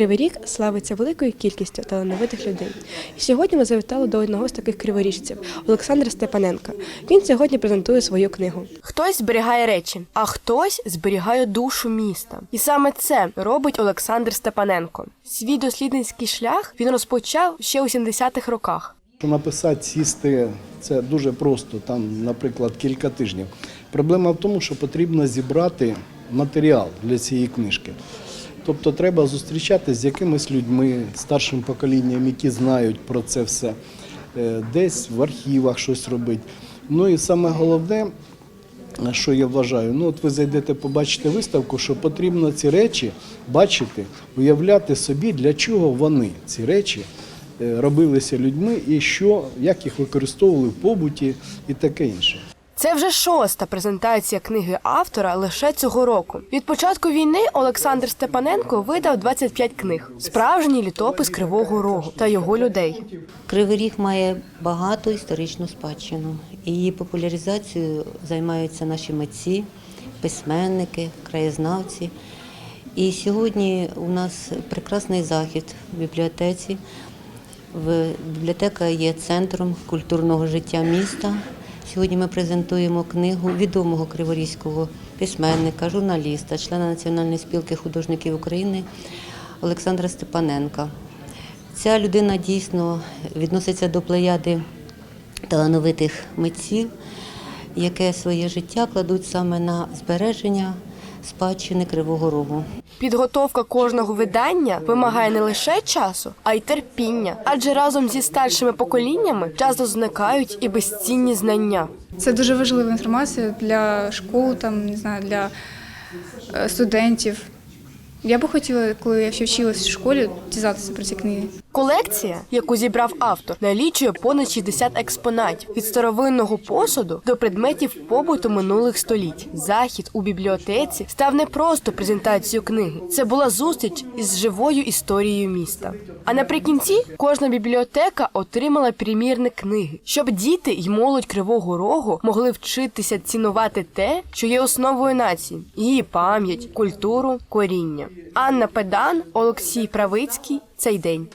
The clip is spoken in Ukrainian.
Кривий Ріг славиться великою кількістю талановитих людей. І сьогодні ми завітали до одного з таких криворіжців Олександра Степаненка. Він сьогодні презентує свою книгу. Хтось зберігає речі, а хтось зберігає душу міста. І саме це робить Олександр Степаненко. Свій дослідницький шлях він розпочав ще у 70-х роках. Написати, сісти це дуже просто, там, наприклад, кілька тижнів. Проблема в тому, що потрібно зібрати матеріал для цієї книжки. Тобто треба зустрічатися з якимись людьми, старшим поколінням, які знають про це все, Е, десь в архівах щось робити. Ну і саме головне, що я вважаю, ну от ви зайдете, побачите виставку, що потрібно ці речі бачити, уявляти собі, для чого вони, ці речі, е, робилися людьми і що, як їх використовували в побуті і таке інше. Це вже шоста презентація книги автора лише цього року. Від початку війни Олександр Степаненко видав 25 книг, справжній літопис Кривого Рогу та його людей. Кривий Ріг має багату історичну спадщину. Її популяризацією займаються наші митці, письменники, краєзнавці. І сьогодні у нас прекрасний захід в бібліотеці. Бібліотека є центром культурного життя міста. Сьогодні ми презентуємо книгу відомого криворізького письменника, журналіста, члена Національної спілки художників України Олександра Степаненка. Ця людина дійсно відноситься до плеяди талановитих митців, яке своє життя кладуть саме на збереження спадщини Кривого Рогу. Підготовка кожного видання вимагає не лише часу, а й терпіння, адже разом зі старшими поколіннями часто зникають і безцінні знання. Це дуже важлива інформація для школ, там не знаю, для е, студентів. Я би хотіла, коли я ще вчилась в школі, дізнатися про ці книги. Колекція, яку зібрав автор, налічує понад 60 експонатів від старовинного посуду до предметів побуту минулих століть. Захід у бібліотеці став не просто презентацією книги, це була зустріч із живою історією міста. А наприкінці кожна бібліотека отримала примірник книги, щоб діти й молодь кривого рогу могли вчитися цінувати те, що є основою нації, її пам'ять, культуру, коріння. Анна Педан, Олексій Правицький. Цей день.